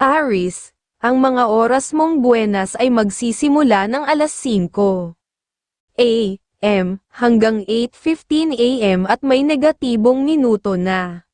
Aris, ang mga oras mong buenas ay magsisimula ng alas 5 a.m. hanggang 8.15 a.m. at may negatibong minuto na.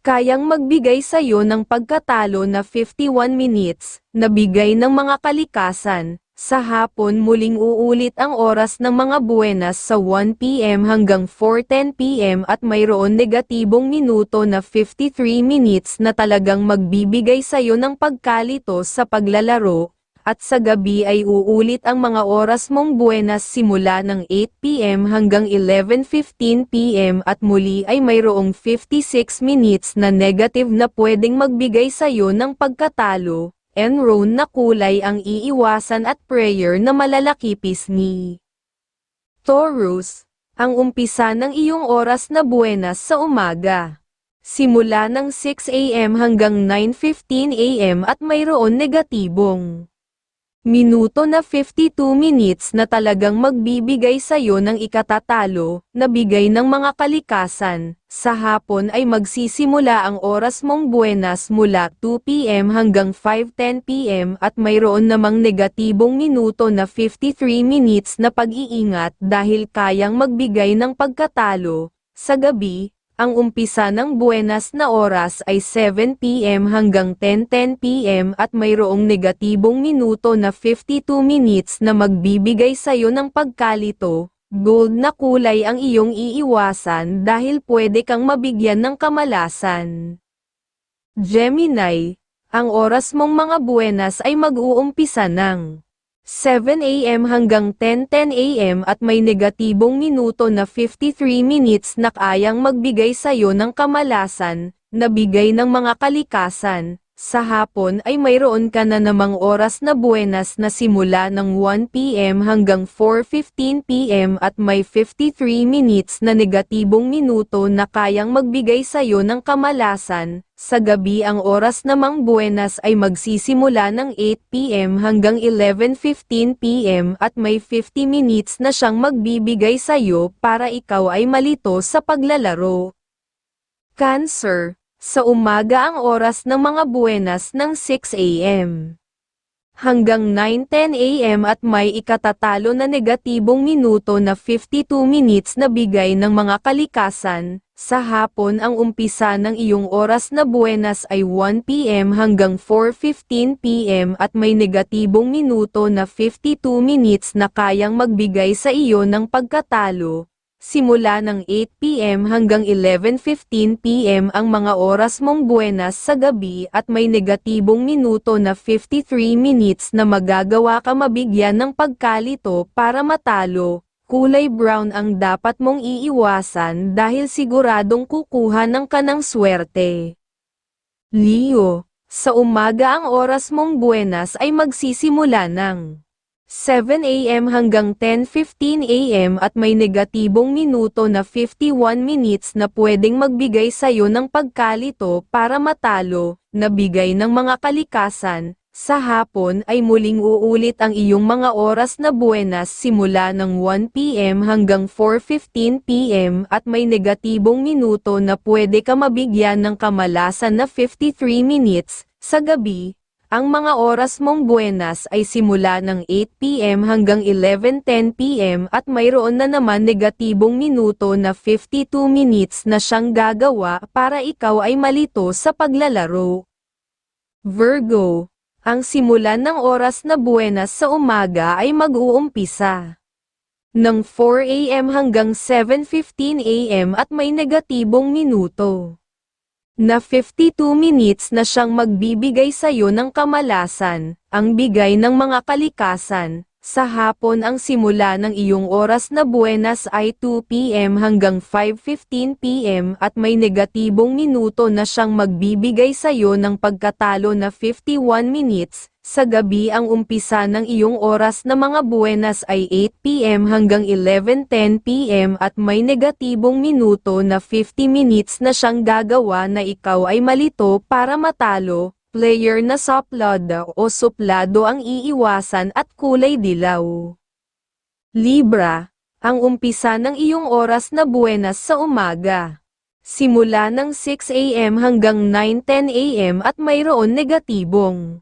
Kayang magbigay sa iyo ng pagkatalo na 51 minutes, na bigay ng mga kalikasan, sa hapon muling uulit ang oras ng mga buenas sa 1pm hanggang 4.10pm at mayroon negatibong minuto na 53 minutes na talagang magbibigay sa iyo ng pagkalito sa paglalaro, at sa gabi ay uulit ang mga oras mong buenas simula ng 8pm hanggang 11.15pm at muli ay mayroong 56 minutes na negative na pwedeng magbigay sa iyo ng pagkatalo, enron na kulay ang iiwasan at prayer na malalaki pisngi. Taurus, ang umpisa ng iyong oras na buenas sa umaga. Simula ng 6 a.m. hanggang 9.15 a.m. at mayroon negatibong minuto na 52 minutes na talagang magbibigay sa iyo ng ikatatalo, na bigay ng mga kalikasan. Sa hapon ay magsisimula ang oras mong buenas mula 2pm hanggang 5.10pm at mayroon namang negatibong minuto na 53 minutes na pag-iingat dahil kayang magbigay ng pagkatalo. Sa gabi, ang umpisa ng buenas na oras ay 7pm hanggang 10.10pm at mayroong negatibong minuto na 52 minutes na magbibigay sa iyo ng pagkalito. Gold na kulay ang iyong iiwasan dahil pwede kang mabigyan ng kamalasan. Gemini, ang oras mong mga buenas ay mag-uumpisa ng 7 a.m. hanggang 10:10 a.m. at may negatibong minuto na 53 minutes na kayang magbigay sa iyo ng kamalasan, na bigay ng mga kalikasan. Sa hapon ay mayroon ka na namang oras na buenas na simula ng 1 p.m. hanggang 4.15 p.m. at may 53 minutes na negatibong minuto na kayang magbigay sa iyo ng kamalasan. Sa gabi ang oras namang buenas ay magsisimula ng 8 p.m. hanggang 11.15 p.m. at may 50 minutes na siyang magbibigay sa iyo para ikaw ay malito sa paglalaro. Cancer sa umaga ang oras ng mga buenas ng 6 a.m. hanggang 9.10 a.m. at may ikatatalo na negatibong minuto na 52 minutes na bigay ng mga kalikasan. Sa hapon ang umpisa ng iyong oras na buenas ay 1 p.m. hanggang 4.15 p.m. at may negatibong minuto na 52 minutes na kayang magbigay sa iyo ng pagkatalo simula ng 8pm hanggang 11.15pm ang mga oras mong buenas sa gabi at may negatibong minuto na 53 minutes na magagawa ka mabigyan ng pagkalito para matalo. Kulay brown ang dapat mong iiwasan dahil siguradong kukuha ng kanang swerte. Leo, sa umaga ang oras mong buenas ay magsisimula ng 7 a.m. hanggang 10.15 a.m. at may negatibong minuto na 51 minutes na pwedeng magbigay sa iyo ng pagkalito para matalo, na bigay ng mga kalikasan. Sa hapon ay muling uulit ang iyong mga oras na buenas simula ng 1 p.m. hanggang 4.15 p.m. at may negatibong minuto na pwede ka mabigyan ng kamalasan na 53 minutes. Sa gabi, ang mga oras mong buenas ay simula ng 8pm hanggang 11.10pm at mayroon na naman negatibong minuto na 52 minutes na siyang gagawa para ikaw ay malito sa paglalaro. Virgo, ang simulan ng oras na buenas sa umaga ay mag-uumpisa ng 4am hanggang 7.15am at may negatibong minuto na 52 minutes na siyang magbibigay sa iyo ng kamalasan, ang bigay ng mga kalikasan. Sa hapon ang simula ng iyong oras na buenas ay 2pm hanggang 5.15pm at may negatibong minuto na siyang magbibigay sa iyo ng pagkatalo na 51 minutes, sa gabi ang umpisa ng iyong oras na mga buenas ay 8pm hanggang 11.10pm at may negatibong minuto na 50 minutes na siyang gagawa na ikaw ay malito para matalo, player na soplado o suplado ang iiwasan at kulay dilaw. Libra, ang umpisa ng iyong oras na buenas sa umaga simula ng 6 a.m. hanggang 9.10 a.m. at mayroon negatibong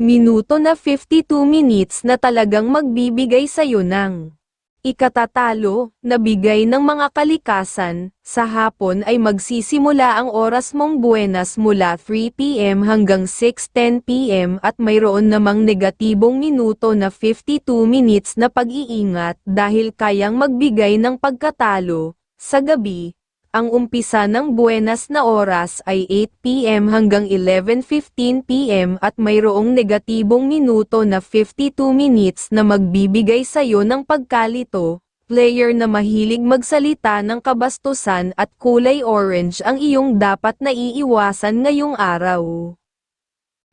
minuto na 52 minutes na talagang magbibigay sa'yo ng ikatatalo na bigay ng mga kalikasan, sa hapon ay magsisimula ang oras mong buenas mula 3pm hanggang 6.10pm at mayroon namang negatibong minuto na 52 minutes na pag-iingat dahil kayang magbigay ng pagkatalo, sa gabi, ang umpisa ng buenas na oras ay 8pm hanggang 11.15pm at mayroong negatibong minuto na 52 minutes na magbibigay sa'yo ng pagkalito, player na mahilig magsalita ng kabastusan at kulay orange ang iyong dapat na iiwasan ngayong araw.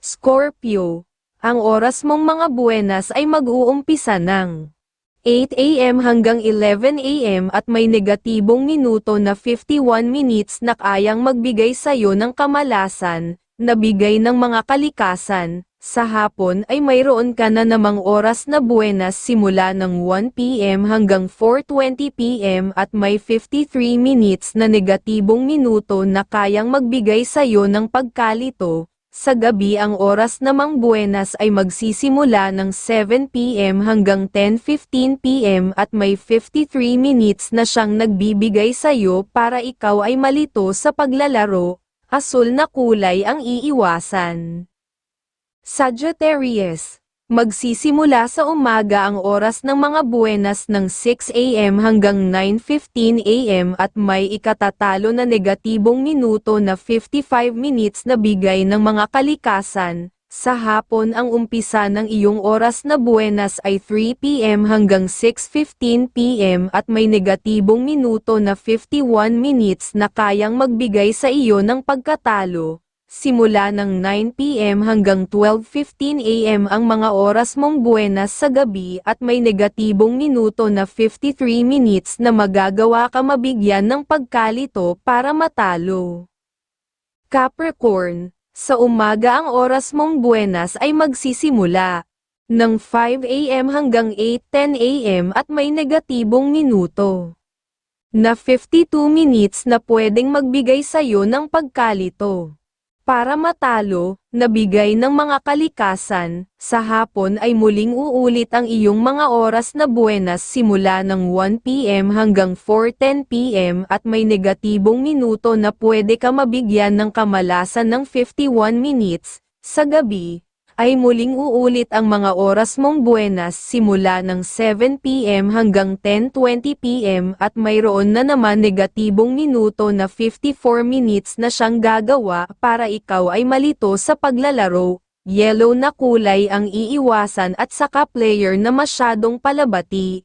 Scorpio, ang oras mong mga buenas ay mag-uumpisa ng 8 a.m. hanggang 11 a.m. at may negatibong minuto na 51 minutes na kayang magbigay sa'yo ng kamalasan, na bigay ng mga kalikasan. Sa hapon ay mayroon ka na namang oras na buenas simula ng 1 p.m. hanggang 4.20 p.m. at may 53 minutes na negatibong minuto na kayang magbigay sa'yo ng pagkalito, sa gabi ang oras namang buenas ay magsisimula ng 7pm hanggang 10.15pm at may 53 minutes na siyang nagbibigay sa'yo para ikaw ay malito sa paglalaro, asul na kulay ang iiwasan. Sagittarius Magsisimula sa umaga ang oras ng mga buenas ng 6 a.m. hanggang 9.15 a.m. at may ikatatalo na negatibong minuto na 55 minutes na bigay ng mga kalikasan. Sa hapon ang umpisa ng iyong oras na buenas ay 3 p.m. hanggang 6.15 p.m. at may negatibong minuto na 51 minutes na kayang magbigay sa iyo ng pagkatalo. Simula ng 9pm hanggang 12.15 am ang mga oras mong buenas sa gabi at may negatibong minuto na 53 minutes na magagawa ka mabigyan ng pagkalito para matalo. Capricorn, sa umaga ang oras mong buenas ay magsisimula ng 5am hanggang 8.10 am at may negatibong minuto na 52 minutes na pwedeng magbigay sa'yo ng pagkalito. Para matalo, nabigay ng mga kalikasan, sa hapon ay muling uulit ang iyong mga oras na buenas simula ng 1pm hanggang 4.10pm at may negatibong minuto na pwede ka mabigyan ng kamalasan ng 51 minutes, sa gabi, ay muling uulit ang mga oras mong buenas simula ng 7pm hanggang 10.20pm at mayroon na naman negatibong minuto na 54 minutes na siyang gagawa para ikaw ay malito sa paglalaro. Yellow na kulay ang iiwasan at saka player na masyadong palabati.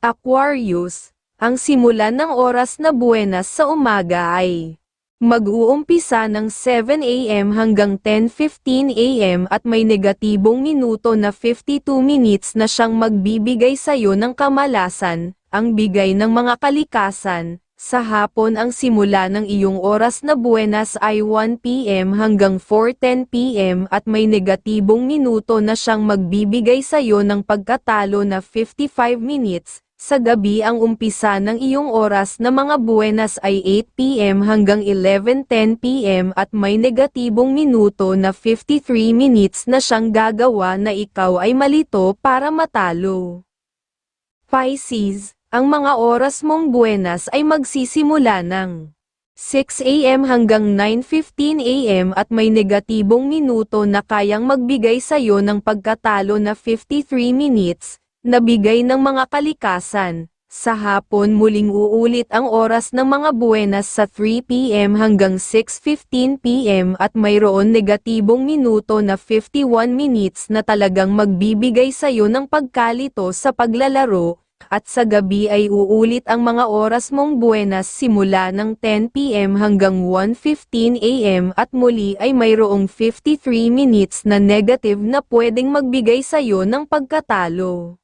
Aquarius, ang simulan ng oras na buenas sa umaga ay Mag-uumpisa ng 7am hanggang 10.15 am at may negatibong minuto na 52 minutes na siyang magbibigay sa'yo ng kamalasan, ang bigay ng mga kalikasan. Sa hapon ang simula ng iyong oras na buenas ay 1pm hanggang 4.10pm at may negatibong minuto na siyang magbibigay sa'yo ng pagkatalo na 55 minutes, sa gabi ang umpisa ng iyong oras na mga buenas ay 8pm hanggang 11.10pm at may negatibong minuto na 53 minutes na siyang gagawa na ikaw ay malito para matalo. Pisces, ang mga oras mong buenas ay magsisimula ng 6am hanggang 9.15am at may negatibong minuto na kayang magbigay sa'yo ng pagkatalo na 53 minutes, Nabigay ng mga kalikasan, sa hapon muling uulit ang oras ng mga buenas sa 3pm hanggang 6.15pm at mayroon negatibong minuto na 51 minutes na talagang magbibigay sa'yo ng pagkalito sa paglalaro, at sa gabi ay uulit ang mga oras mong buenas simula ng 10pm hanggang 1.15am at muli ay mayroong 53 minutes na negative na pwedeng magbigay sa'yo ng pagkatalo.